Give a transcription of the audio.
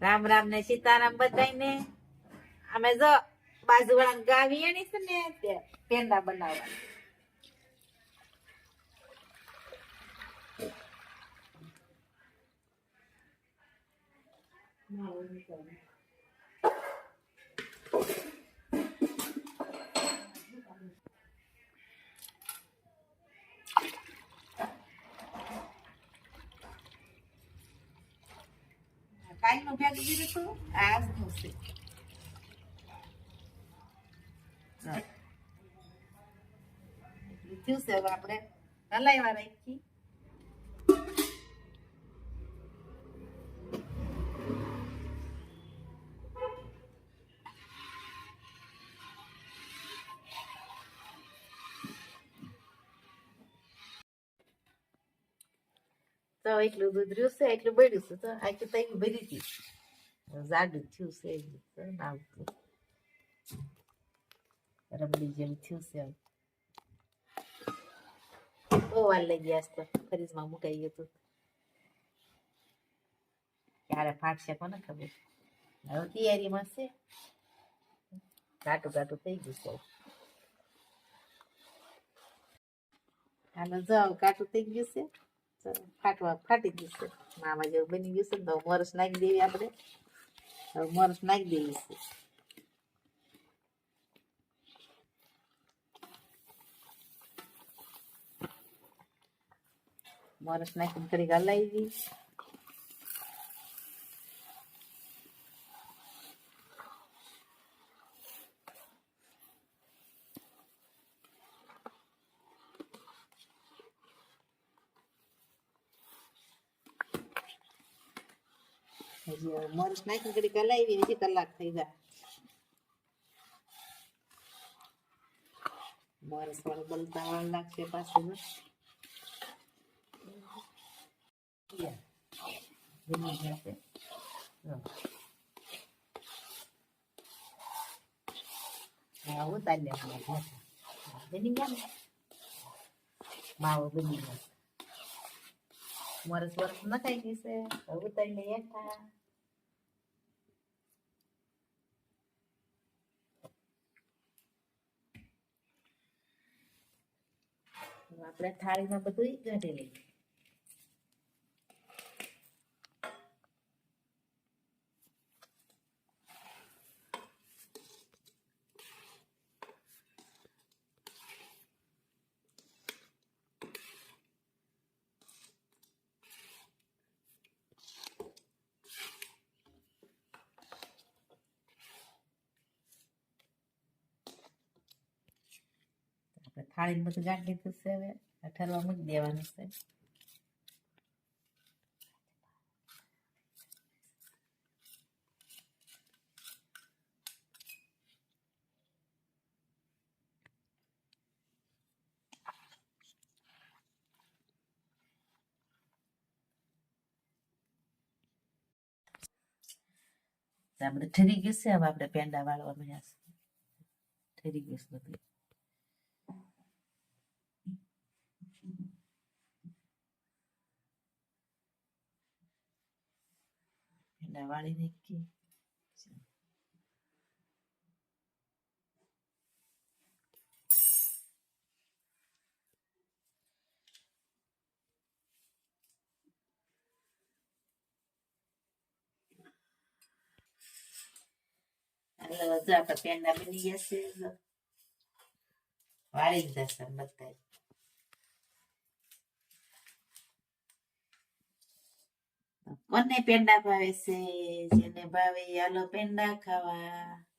રામ રામ ને સીતારામ બધાને અમે જો બાજુવાળા ગાવી એની છે ને તે પેંડા બનાવવા. કાઈ નું ભેગું દીધું હતું આજનું છે થયું છે હવે આપણે હલાવ્યા રાખી તો એટલું દૂધ રહ્યું છે એટલું બળ્યું છે તો આખી તઈ ભરી હતી જાડું થયું છે એટલું તો નાવતું રબડી જેવું થયું છે હવે. બહુ વાર લઈ ગયા છે તો ફરીજમાં મુકાઈ ગયું હતું ક્યારે ફાટશે કોને ખબર હવે તૈયારીમાં છે ઘાટું ઘાટું થઈ ગયું છે હાલો જાઓ કાટું થઈ ગયું છે ચાલો ફાટવા ફાટી જશે મામા જેવું બની ગયું છે ને તો મરસ નાખી દેવી આપણે. હવે મરસ નાખી દેવી છે. મરસ નાખીને ઘડીક હલાવી દી હજી હવે મોરસ નાખીને ઘડીક કલાવી હજી કલાક થઈ જાય. મોરસ વાળું બનતા વાળ લાગશે પાછું ઉતારી લે બની ગયા માવો બની ગયો. આપણે થાળીમાં બધું કાઢી લઈએ. થાળીને બધું ગાંઠી લીધું છે હવે. ઠરવા મૂકી દેવાનું છે. આપણે ઠરી ગયું છે, હવે આપણે પેંડા વાળવા મળ્યા છે. ઠરી ગયું છે બધું. પેંડા વાળી નાખી હાલો જો આપણા પેંડા બની ગયા છે જો. વાળી કોને પેંડા ભાવે છે જેને ભાવે આલો પેંડા ખાવા